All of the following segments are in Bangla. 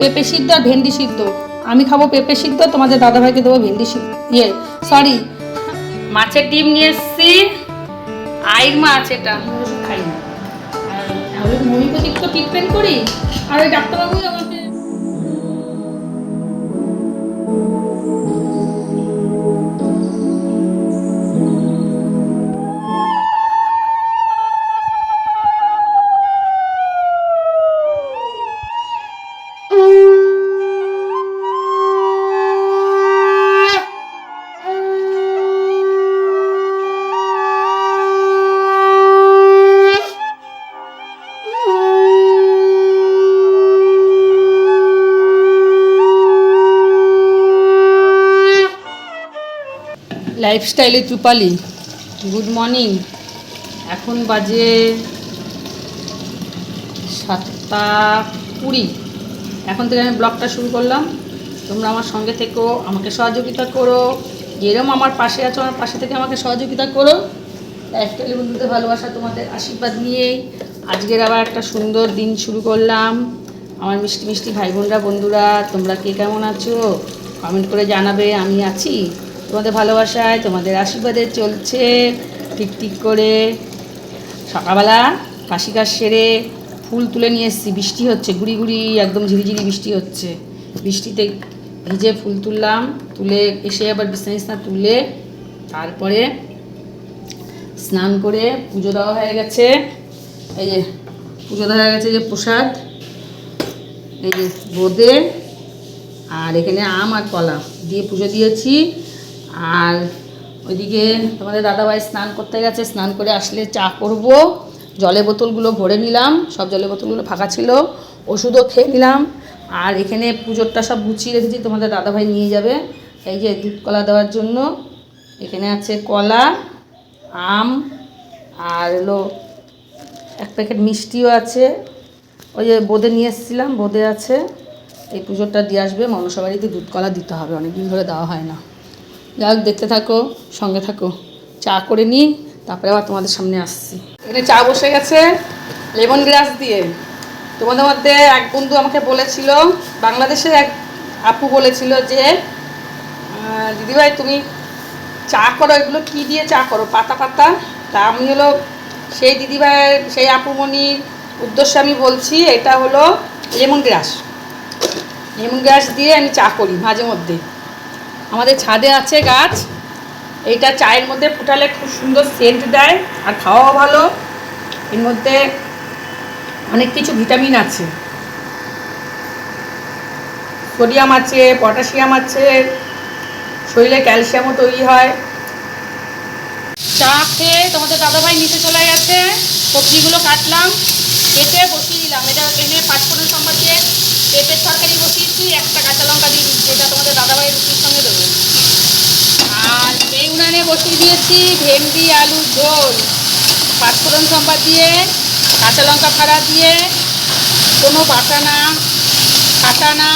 পেঁপে সিদ্ধ আর ভেন্ডি সিদ্ধ। আমি খাব পেঁপে সিদ্ধ তোমাদের দাদাভাইকে দেবো ভেন্ডি সিদ্ধ। ইয়ে সরি মাছের ডিম নিয়ে এসছি। আইর মাছ এটা। খাই না আর তো ট্রিটমেন্ট করি? আর ওই ডাক্তারবাবু আমাকে লাইফস্টাইলে চুপালি গুড মর্নিং এখন বাজে সাতটা কুড়ি। এখন থেকে আমি ব্লগটা শুরু করলাম। তোমরা আমার সঙ্গে থেকো, আমাকে সহযোগিতা করো। যেরম আমার পাশে আছো, আমার পাশে থেকে আমাকে সহযোগিতা করো। লাইফস্টাইলে বন্ধুদের ভালোবাসা, তোমাদের আশীর্বাদ নিয়েই আজকের আবার একটা সুন্দর দিন শুরু করলাম। আমার মিষ্টি মিষ্টি ভাই বোনরা, বন্ধুরা, তোমরা কে কেমন আছো? কমেন্ট করে জানাবে, আমি আছি। তোমাদের ভালোবাসায়, তোমাদের আশীর্বাদে চলছে। ঠিক করে সকালবেলা কাশি কাশ সেরে ফুল তুলে নিয়ে এসেছি। বৃষ্টি হচ্ছে, গুড়ি গুড়ি, একদম ঝিরিঝিরি বৃষ্টি হচ্ছে। বৃষ্টিতে ভিজে ফুল তুললাম, তুলে এসে আবার বিছনা বিছনা তুলে তারপরে স্নান করে পুজো দেওয়া হয়ে গেছে। এই যে পুজো দেওয়া হয়ে গেছে যে প্রসাদ, এই যে বোঁদে আর এখানে আম আর কলা দিয়ে পুজো দিয়েছি। আর ওইদিকে তোমাদের দাদাভাই স্নান করতে গেছে, স্নান করে আসলে চা করব। জলের বোতলগুলো ভরে নিলাম, সব জলের বোতলগুলো ফাঁকা ছিল, ওষুধও খেয়ে নিলাম। আর এখানে পুজোরটা সব গুছিয়ে রেখেছি, তোমাদের দাদাভাই নিয়ে যাবে। এই যে দুধ কলা দেওয়ার জন্য, এখানে আছে কলা, আম, আর হলো এক প্যাকেট মিষ্টিও আছে। ওই যে বোঁদে নিয়ে এসেছিলাম, বোঁদে আছে। এই পুজোটা দিয়ে আসবে, মনসা বাড়িতে দুধ কলা দিতে হবে, অনেকদিন ধরে দেওয়া হয় না। যাই দেখতে থাকো, সঙ্গে থাকো। চা করে নিই, তারপরে আবার তোমাদের সামনে আসছি। এখানে চা বসে গেছে, লেমন গ্রাস দিয়ে। তোমাদের মধ্যে এক বন্ধু আমাকে বলেছিল, বাংলাদেশের এক আপু বলেছিল যে দিদিভাই, তুমি চা করো, এগুলো কী দিয়ে চা করো? পাতা পাতা। তা আমি হলো, সেই দিদিভাইয়ের, সেই আপুমণির উদ্দেশ্যে আমি বলছি, এটা হলো লেমন গ্রাস। লেমন গ্রাস দিয়ে আমি চা করি, মাঝে মধ্যে। আমাদের ছাদে আছে গাছ। এইটা চায়ের মধ্যে ফুটালে খুব সুন্দর সেন্ট দেয় আর খাওয়াও ভালো। এর মধ্যে অনেক কিছু ভিটামিন আছে। সোডিয়াম আছে পটাশিয়াম আছে, শরীরে ক্যালসিয়ামও তৈরি হয়। চা খেয়ে তোমাদের দাদাভাই নিচে চলে গেছে। সবজিগুলো কাটলাম। কেটে বসিয়ে দিলাম। এটা এনে পাঁচফোড়ন সম্বাদ দিয়ে পেঁপের তরকারি বসিয়েছি একটা কাঁচা লঙ্কা দিয়ে দিচ্ছি এটা তোমাদের দাদাভাই রুটির সঙ্গে দেবো। আর এই উনানে বসিয়ে দিয়েছি ভেন্ডি, আলু, ঝোল। পাঁচফোড়ন সম্বাদ দিয়ে, কাঁচা লঙ্কা ফাড়া দিয়ে, কোনো বাটা না খাটা না।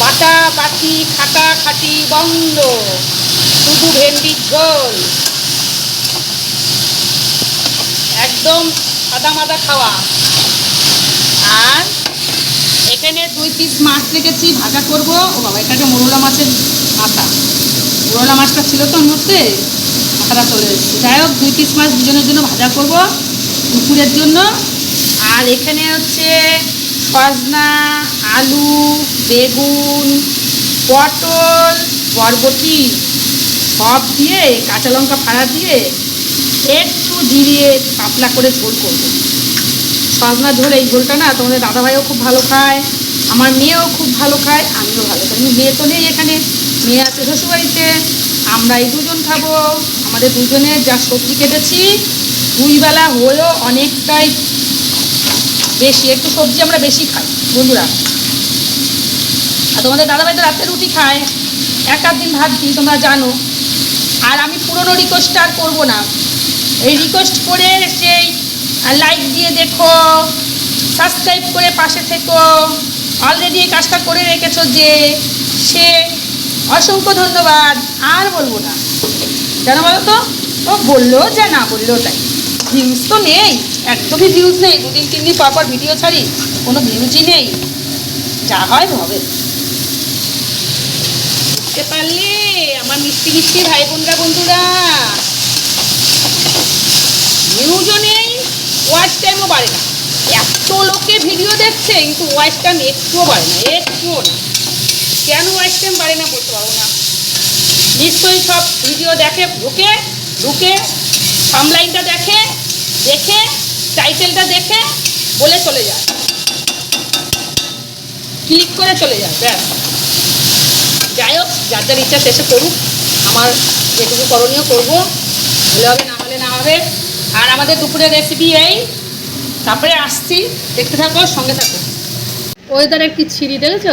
বাটা, বাটি, খাটা, খাটি, বন্ধ। শুধু ভেন্ডির ঝোল। একদম সাদা মাদা খাওয়া। আর এখানে দুই পিস মাছ রেখেছি, ভাজা করব। ও বাবা, এটাকে মোরলা মাছের মাথা মোরলা মাছটা ছিল তো মধ্যে মাথাটা চলে এসেছে। যাই হোক, দুই পিস মাছ দুজনের জন্য ভাজা করব দুপুরের জন্য। আর এখানে হচ্ছে সজনা, আলু, বেগুন, পটল, বরবটি, সব দিয়ে কাঁচা লঙ্কা ফাড়া দিয়ে একটু জিরিয়ে পাতলা করে ঝোল করব। সজনা ঝোল, এই ঝোলটা না তোমাদের দাদাভাইও খুব ভালো খায়, আমার মেয়েও খুব ভালো খায়, আমিও ভালো খাই। মেয়ে তো নেই এখানে, মেয়ে আছে শ্বশুরবাড়িতে, আমরা এই দুজন খাব। আমাদের দুজনের যা সবজি কেটেছি দুই বেলা হয়েও অনেকটাই বেশি, একটু সবজি আমরা বেশি খাই, বন্ধুরা। আর তোমাদের দাদাভাই তো রাতে রুটি খায়, এক দিন ভাত দিই, তোমরা জানো। আর আমি পুরনো রিকোয়েস্ট আর করব না। এই রিকোয়েস্ট করে সেই লাইক দিয়ে দেখো সাবস্ক্রাইব করে পাশে থেকো। অলরেডি এই কাজটা করে রেখেছো যে সে অসংখ্য ধন্যবাদ। আর বলব না। কেন বলো তো? ও বলল যা না বললেও তাই। ভিউজ তো নেই, একদমই ভিউজ নেই। দুদিন তিন দিন পর পর ভিডিও ছাড়ি, কোনো ভিউজই নেই। যা হয় হবে। বুঝতে পারলে আমার মিষ্টি মিষ্টি ভাই বোনরা, বন্ধুরা। নিউজও নেই ওয়াচ টাইমও বাড়ে না। এত লোকে ভিডিও দেখছে, কিন্তু ওয়াচ টাইম একটুও বাড়ে না, একটুও না। কেন ওয়াচ টাইম বাড়ে না বলতে পারব না। নিশ্চয়ই সব ভিডিও দেখে, ঢুকে ঢুকে সামলাইনটা দেখে দেখে টাইটেলটা দেখে, বলে চলে যায়। ক্লিক করে চলে যায়, ব্যাস। যাই হোক, যার যার ইচ্ছা শেষে করুক। আমার যেটুকু করণীয় করব হলে হবে না হলে না হবে আর আমাদের দুপুরের রেসিপি এই। তারপরে আসছি, দেখতে থাকো, সঙ্গে থাকো। ওয়েদারের কি ছিঁড়ি দেখেছ?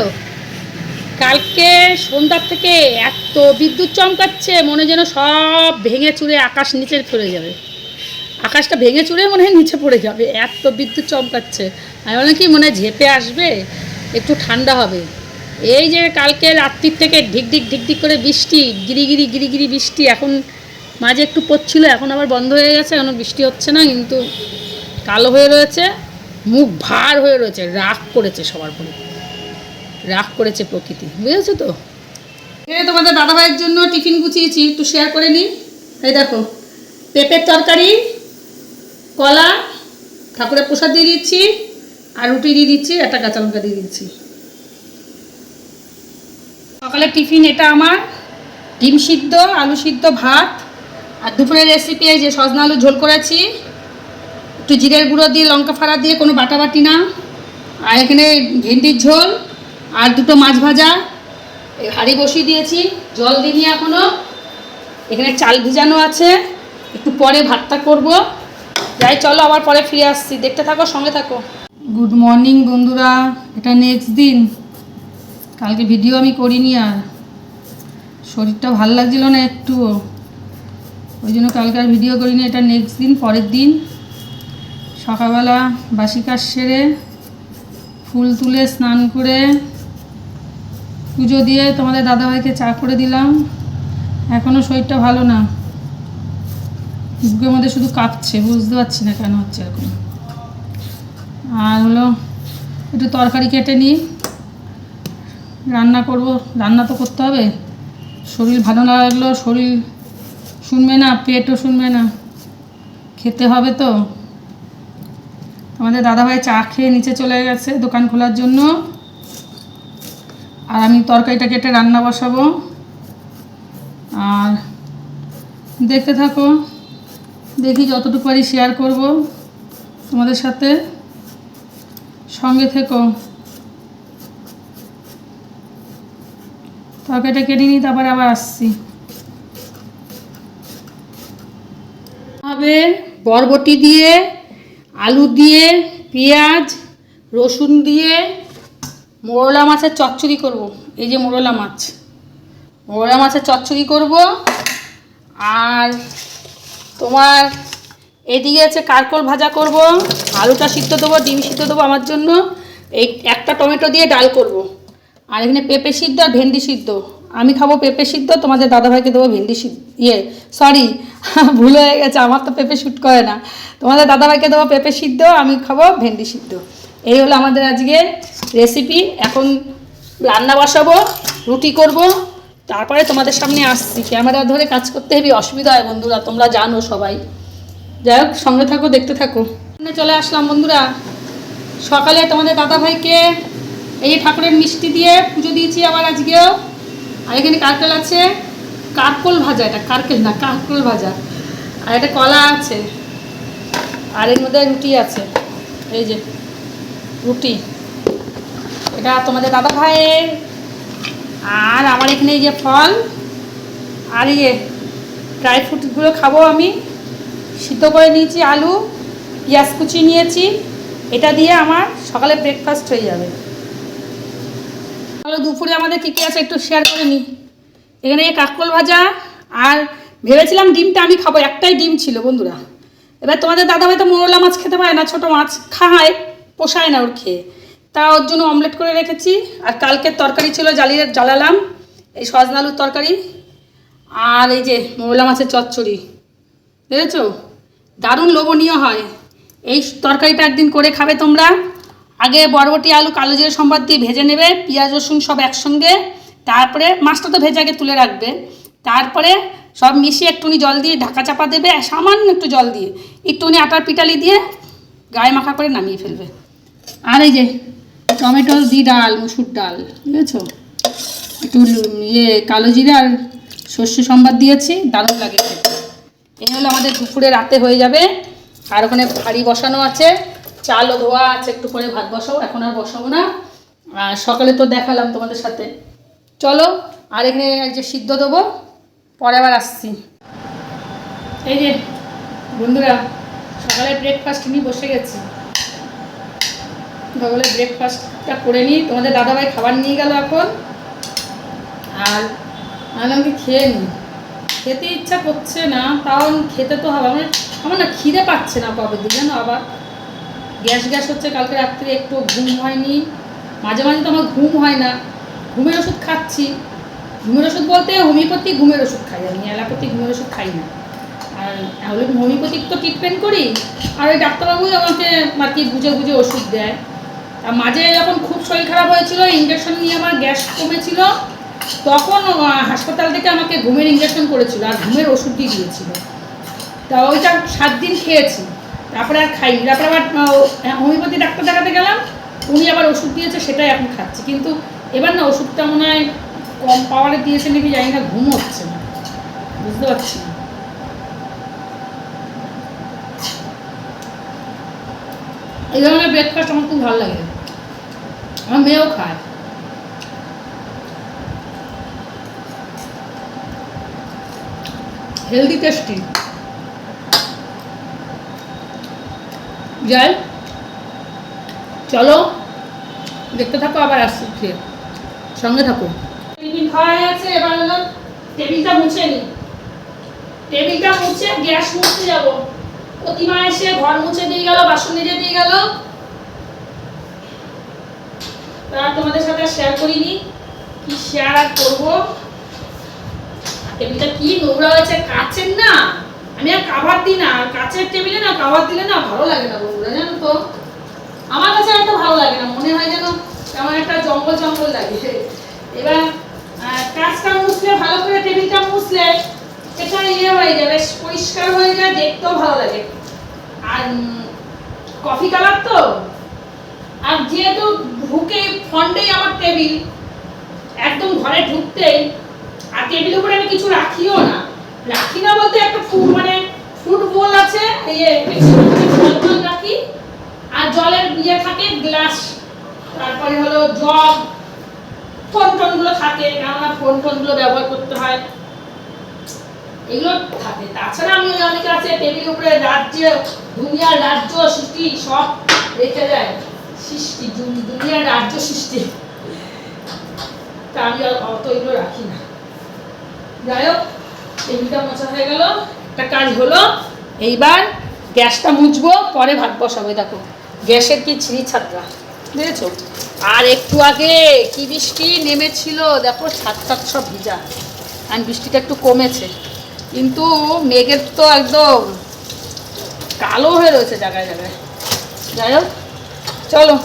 কালকে সন্ধ্যার থেকে এত বিদ্যুৎ চমকাচ্ছে, মনে যেন সব ভেঙে চুরে আকাশ নিচে চলে যাবে। আকাশটা ভেঙে চুরে মনে হয় নিচে পড়ে যাবে। এত বিদ্যুৎ চমকাচ্ছে। আমি বললাম কি, মনে হয় ঝেপে আসবে, একটু ঠান্ডা হবে। এই যে কালকে রাত্রির থেকে ঢিকঢিক ঢিকঢিক করে বৃষ্টি গিরিগিরি গিরিগিরি বৃষ্টি, এখন মাঝে একটু পড়ছিল, এখন আবার বন্ধ হয়ে গেছে, এখন বৃষ্টি হচ্ছে না, কিন্তু কালো হয়ে রয়েছে, মুখ ভার হয়ে রয়েছে, রাগ করেছে সবার পরে রাগ করেছে প্রকৃতি, বুঝেছ তো? এখানে তোমাদের দাদাভাইয়ের জন্য টিফিন গুছিয়েছি, একটু শেয়ার করে নিই। এই দেখো, পেঁপের তরকারি, কলা, ঠাকুরের প্রসাদ দিয়ে দিচ্ছি, আর রুটি দিয়ে দিচ্ছি, একটা কাঁচা লঙ্কা দিয়ে দিচ্ছি। সকালে টিফিন এটা আমার, ডিম সিদ্ধ, আলু সিদ্ধ, ভাত, আর দুপুরের রেসিপি যে সজনা আলু ঝোল করেছি। একটু জিরের গুঁড়ো দিয়ে, লঙ্কা ফাড়া দিয়ে, কোনো বাটাবাটি না। আর এখানে ভেন্ডির ঝোল আর দুটো মাছ ভাজা। হাঁড়ি বসিয়ে দিয়েছি, জল দিইনি এখনও এখানে চাল ভিজানো আছে, একটু পরে ভাতটা করব। যাই, চলো আবার পরে ফিরে আসছি। দেখতে থাকো, সঙ্গে থাকো। গুড মর্নিং বন্ধুরা। এটা নেক্সট দিন। কালকে ভিডিও আমি করিনি আর। শরীরটা ভালো লাগছিল না একটুও। ওই জন্য কালকে আর ভিডিও করিনি, এটা নেক্সট দিন, পরের দিন। সকালবেলা বাসি কাজ সেরে, ফুল তুলে স্নান করে, পুজো দিয়ে তোমাদের দাদাভাইকে চা করে দিলাম। এখনও শরীরটা ভালো না। বুকের মধ্যে শুধু কাঁপছে, বুঝতে পারছি না কেন হচ্ছে এখন আর হলো একটু তরকারি কেটে নিই। রান্না করব, রান্না তো করতে হবে। শরীর ভালো না লাগল, শরীর শুনবে না, পেটও শুনবে না। খেতে হবে তো। আমাদের দাদাভাই চা খেয়ে নিচে চলে গেছে দোকান খোলার জন্য। আর আমি তরকারিটা কেটে রান্না বসাবো। আর দেখতে থাকো, দেখি যতটুকু পারি শেয়ার করব তোমাদের সাথে। সঙ্গে থেকো। তরকারিটা কেটে নিই তারপরে আবার আসছি। হবে বরবটি দিয়ে, আলু দিয়ে, পেঁয়াজ, রসুন দিয়ে মোরলা মাছের চচ্চড়ি করব। এই যে মোরলা মাছ। মোরলা মাছের চচ্চড়ি করব। আর তোমার এদিকে আছে কারকল ভাজা করব। আলুটা সিদ্ধ দেবো, ডিম সিদ্ধ দেবো আমার জন্য। এই একটা টমেটো দিয়ে ডাল করব। আর এখানে পেঁপে সিদ্ধ আর ভেন্ডি সিদ্ধ। আমি খাব পেঁপে সিদ্ধ, তোমাদের দাদাভাইকে দেবো ভেন্ডি সিদ্ধ। ইয়ে সরি ভুল হয়ে গেছে, আমার তো পেঁপে শ্যুট করে না। তোমাদের দাদাভাইকে দেবো পেঁপে সিদ্ধ, আমি খাব ভেন্ডি সিদ্ধ। এই হলো আমাদের আজকে রেসিপি এখন রান্না বসাবো, রুটি করব, তারপরে তোমাদের সামনে আসছি। ক্যামেরা ধরে কাজ করতে হেবি অসুবিধা হয় বন্ধুরা, তোমরা জানো সবাই। যাই হোক, সঙ্গে থাকো, দেখতে থাকো। চলে আসলাম বন্ধুরা। সকালে তোমাদের দাদাভাইকে এই ঠাকুরের মিষ্টি দিয়ে পুজো দিয়েছি আবার আজকেও। আর এখানে কারকেল আছে। কারকল ভাজা, এটা কারকেল না কারকল ভাজা। আর এটা কলা আছে। আর এর মধ্যে রুটি আছে। এই যে, রুটি। এটা তোমাদের দাদা ভাইয়ের। আর আমার এখানে এই যে ফল। আর ইয়ে ড্রাই ফ্রুটগুলো খাব আমি। সিদ্ধ করে নিয়েছি আলু, পেঁয়াজ কুচি নিয়েছি। এটা দিয়ে আমার সকালে ব্রেকফাস্ট হয়ে যাবে। তাহলে দুপুরে আমাদের কী কী আছে একটু শেয়ার করে নিই। এখানে এই কাকরোল ভাজা আর ভেবেছিলাম ডিমটা আমি খাব, একটাই ডিম ছিল বন্ধুরা। এবার তোমাদের দাদা ভাই তো মোরলা মাছ খেতে পারে না, ছোটো মাছ খায়, পোষায় না ওর খেয়ে। তা ওর জন্য অমলেট করে রেখেছি। আর কালকের তরকারি ছিল জ্বালিয়ে জ্বালালাম এই সজনা আলুর তরকারি। আর এই যে মোরলা মাছের চচ্চড়ি। বুঝেছ দারুণ লোভনীয় হয়। এই তরকারিটা একদিন করে খাবে তোমরা। আগে বরবটি, আলু, কালো জিরে, সম্বাদ দিয়ে ভেজে নেবে, পেঁয়াজ, রসুন সব একসঙ্গে, তারপরে মাছটা তো ভেজে আগে তুলে রাখবে, তারপরে সব মিশিয়ে একটুনি জল দিয়ে ঢাকা চাপা দেবে সামান্য একটু জল দিয়ে একটুনি আটার পিটালি দিয়ে গায়ে মাখা করে নামিয়ে ফেলবে। আর এই যে টমেটো দি ডাল, মুসুর ডাল, বুঝেছ? একটু ইয়ে কালো জিরে আর সর্ষে সম্বাদ দিয়েছি, দারুণ লাগে এই হলো আমাদের দুপুরে রাতে হয়ে যাবে, আর ওখানে ভারী বসানো আছে। চালও ধোয়া আছে, একটু করে ভাত বসাবো, এখন আর বসাবো না। সকালে তো দেখালাম তোমাদের সাথে। চলো, আর এখানে যে সিদ্ধ দেবো, পরে আবার আসছি। এই যে, বন্ধুরা, সকালে ব্রেকফাস্ট নিয়ে বসে গেছি। সকালে ব্রেকফাস্টটা করে নিই। তোমাদের দাদাভাই খাবার নিয়ে গেল এখন। আর আমি খেয়ে নিই। খেতে ইচ্ছা করছে না, তাও খেতে তো হবে। আমার আমার না খিদে পাচ্ছে না কবে দিন, জানো আবার? গ্যাস গ্যাস হচ্ছে, কালকে রাত্রে একটু ঘুম হয়নি। মাঝে মাঝে তো আমার ঘুম হয় না। ঘুমের ওষুধ খাচ্ছি। ঘুমের ওষুধ বলতে হোমিওপ্যাথি ঘুমের ওষুধ খাই, আমি অ্যালোপ্যাথি ঘুমের ওষুধ খাই না। আর হোমিওপ্যাথিক তো ট্রিটমেন্ট করি? আর ওই ডাক্তারবাবুই আমাকে আর কি বুঝে বুঝে ওষুধ দেয়। আর মাঝে যখন খুব শরীর খারাপ হয়েছিল ইঞ্জেকশন নিয়ে আমার গ্যাস কমেছিল, তখন হাসপাতাল থেকে আমাকে ঘুমের ইঞ্জেকশন করেছিল, আর ঘুমের ওষুধ দিয়ে দিয়েছিল। তা ওইটা সাত দিন খেয়েছি। তারপরে আর খাইনি। তারপরে আবার হোমিওপ্যাথি ডাক্তার দেখাতে গেলাম, উনি আবার ওষুধ দিয়েছে, সেটাই এখন খাচ্ছি। কিন্তু এবার না ওষুধটা মনে হয় কম পাওয়ারে দিয়েছে নাকি জানি না, ঘুম হচ্ছে না। বুঝতে পারছি না। এই ধরনের ব্রেকফাস্ট আমার খুব ভালো লাগে। আমার মেয়েও খায়। হেলদি টেস্টি যাই চলো, দেখতে থাকো, আবার আসছি ফিরে। সঙ্গে থাকো। টিফিন টেবিলটা মুছে টেবিলটা মুছে, গ্যাস প্রতিমা এসে ঘর মুছে দিয়ে বাসন দিয়ে তা তোমাদের সাথে শেয়ার করিনি। কি শেয়ার আর করব? টেবিলটা কি নোংরা হয়েছে কাচের না। আমি আর কাভার দিই না কাচের টেবিলে না কাভার দিলে না ভালো লাগে না বন্ধুরা, জানো তো? আমার কাছে একটা ভালো লাগে না, মনে হয় যেন কেমন একটা জঙ্গল জঙ্গল লাগে। এবার কাজটা মুছলে, ভালো করে টেবিলটা মুছলে, এটা ইয়ে হয়ে যাবে পরিষ্কার হয়ে যায়, দেখতেও ভালো লাগে। আর কফি কালার তো? আর যেহেতু ঢুকে ফন্টেই আমার টেবিল একদম ঘরে ঢুকতেই, আর টেবিলের উপরে আমি কিছু রাখিও না। রাখি না বলতে একটা ফুড মানে ফুড বোল আছে ইয়ে জল রাখি, আর জলের ইয়ে থাকে গ্লাস, তারপরে হলো জগ ফোন টোনগুলো থাকে, কেননা ফোন টোনগুলো ব্যবহার করতে হয়। এগুলো থাকে। তাছাড়া আমি অনেকে আছে, টেবিলের উপরে রাজ্য, দুনিয়ার রাজ্য সৃষ্টি, সব রেখে দেয়। সৃষ্টি দুনিয়ার রাজ্য সৃষ্টি। তা আমি অত এগুলো রাখি না। যাই হোক টেবিলটা মোছা হয়ে গেল, একটা কাজ হলো, এইবার গ্যাসটা মুছবো, পরে ভাত বসাবো দেখো। গ্যাসের কি ছিঁড়ি ছাত্রা বুঝেছ? আর একটু আগে কি বৃষ্টি নেমেছিল, দেখো ছাদ ছাদ সব ভিজা। আর বৃষ্টিটা একটু কমেছে। কিন্তু মেঘের তো একদম কালো হয়ে রয়েছে জায়গায় জায়গায়। যাই হোক, চলো,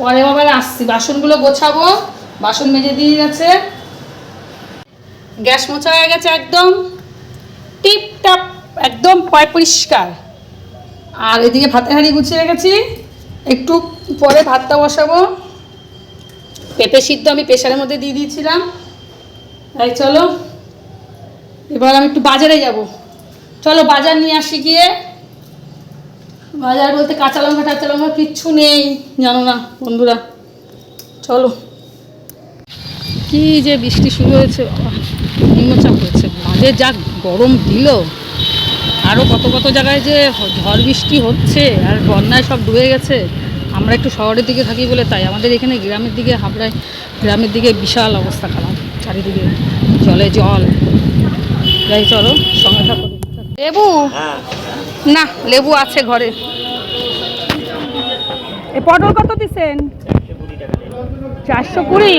পরে আবার আসছি। বাসনগুলো গোছাবো, বাসন মেজে দিয়ে গেছে। গ্যাস মোছা হয়ে গেছে একদম। টিপটাপ, একদম পয় পরিষ্কার। আর এদিকে ভাতের হাঁড়ি গুছিয়ে রেখেছি। একটু পরে ভাতটা বসাবো। পেঁপে সিদ্ধ আমি প্রেশারের মধ্যে দিয়ে দিয়েছিলাম। তাই চলো, এবার আমি একটু বাজারে যাব। চলো বাজার নিয়ে আসি গিয়ে। বাজার বলতে কাঁচা লঙ্কা টাচা লঙ্কা কিচ্ছু নেই, জানো না, বন্ধুরা। চলো। কি যে বৃষ্টি শুরু হয়েছে নিম্নচাপ হয়েছে মাঝে যা গরম দিল আরও কত কত জায়গায় যে ঝড় বৃষ্টি হচ্ছে আর বন্যায় সব ডুবে গেছে আমরা একটু শহরের দিকে থাকি বলে তাই। আমাদের এখানে গ্রামের দিকে হাবড়ায় গ্রামের দিকে বিশাল অবস্থা খারাপ। চারিদিকে জলে জল। যাই চলো সঙ্গে থাকো। লেবু? না লেবু আছে ঘরে। এ পটল কত দিচ্ছেন চারশো কুড়ি?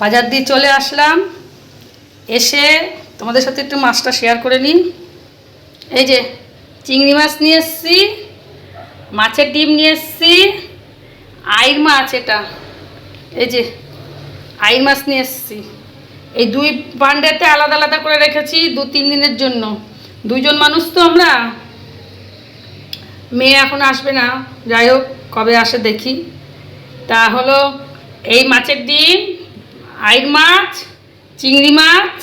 বাজার দিয়ে চলে আসলাম। এসে তোমাদের সাথে একটু মাছটা শেয়ার করে নিন এই যে চিংড়ি মাছ নিয়ে এসছি, মাছের ডিম নিয়ে এসছি, আইর মাছ এটা। এই যে আইর মাছ নিয়ে এসছি। এই দুই পান্ডেতে আলাদা আলাদা করে রেখেছি দু তিন দিনের জন্য। দুইজন মানুষ তো আমরা। মেয়ে এখন আসবে না। যাই হোক, কবে আসে দেখি। তা হলো এই মাছের ডিম আইর মাছ, চিংড়ি মাছ,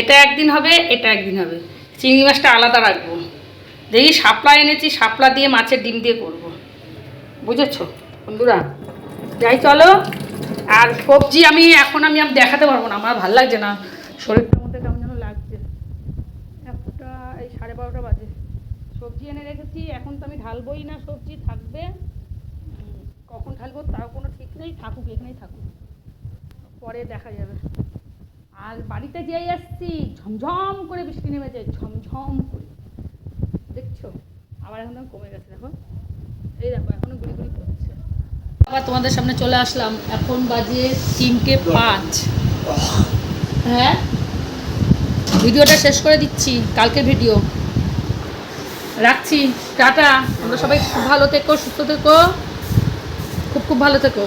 এটা একদিন হবে, এটা একদিন হবে। চিংড়ি মাছটা আলাদা রাখব। দেখি শাপলা এনেছি, শাপলা দিয়ে মাছের ডিম দিয়ে করব। বুঝেছ, বন্ধুরা? যাই চলো, আর সবজি আমি, এখন আমি আর দেখাতে পারব না, আমার ভালো লাগছে না। শরীরটার মধ্যে কেমন যেন লাগছে। একটা, এই সাড়ে বারোটা বাজে। সবজি এনে রেখেছি, এখন তো আমি ঢালবোই না, সবজি থাকবে। কখন ঢালবো তাও কোনো ঠিক নেই, থাকুক, এখানেই থাকুক। পরে দেখা যাবে। আর বাড়িতে যেই আসছি, ঝমঝম করে বৃষ্টি নেমেছে, ঝমঝম করে। দেখছ? আবার এখন কমে গেছে, দেখো। এই দেখো, এখনও গুড়ি গুড়ি পড়ছে আবার তোমাদের সামনে চলে আসলাম। এখন বাজে তিনটে পাঁচ। হ্যাঁ? ভিডিওটা শেষ করে দিচ্ছি কালকে ভিডিও। রাখছি, টাটা। তোমরা সবাই খুব ভালো থেকো, সুস্থ থেকো। খুব খুব ভালো থেকো।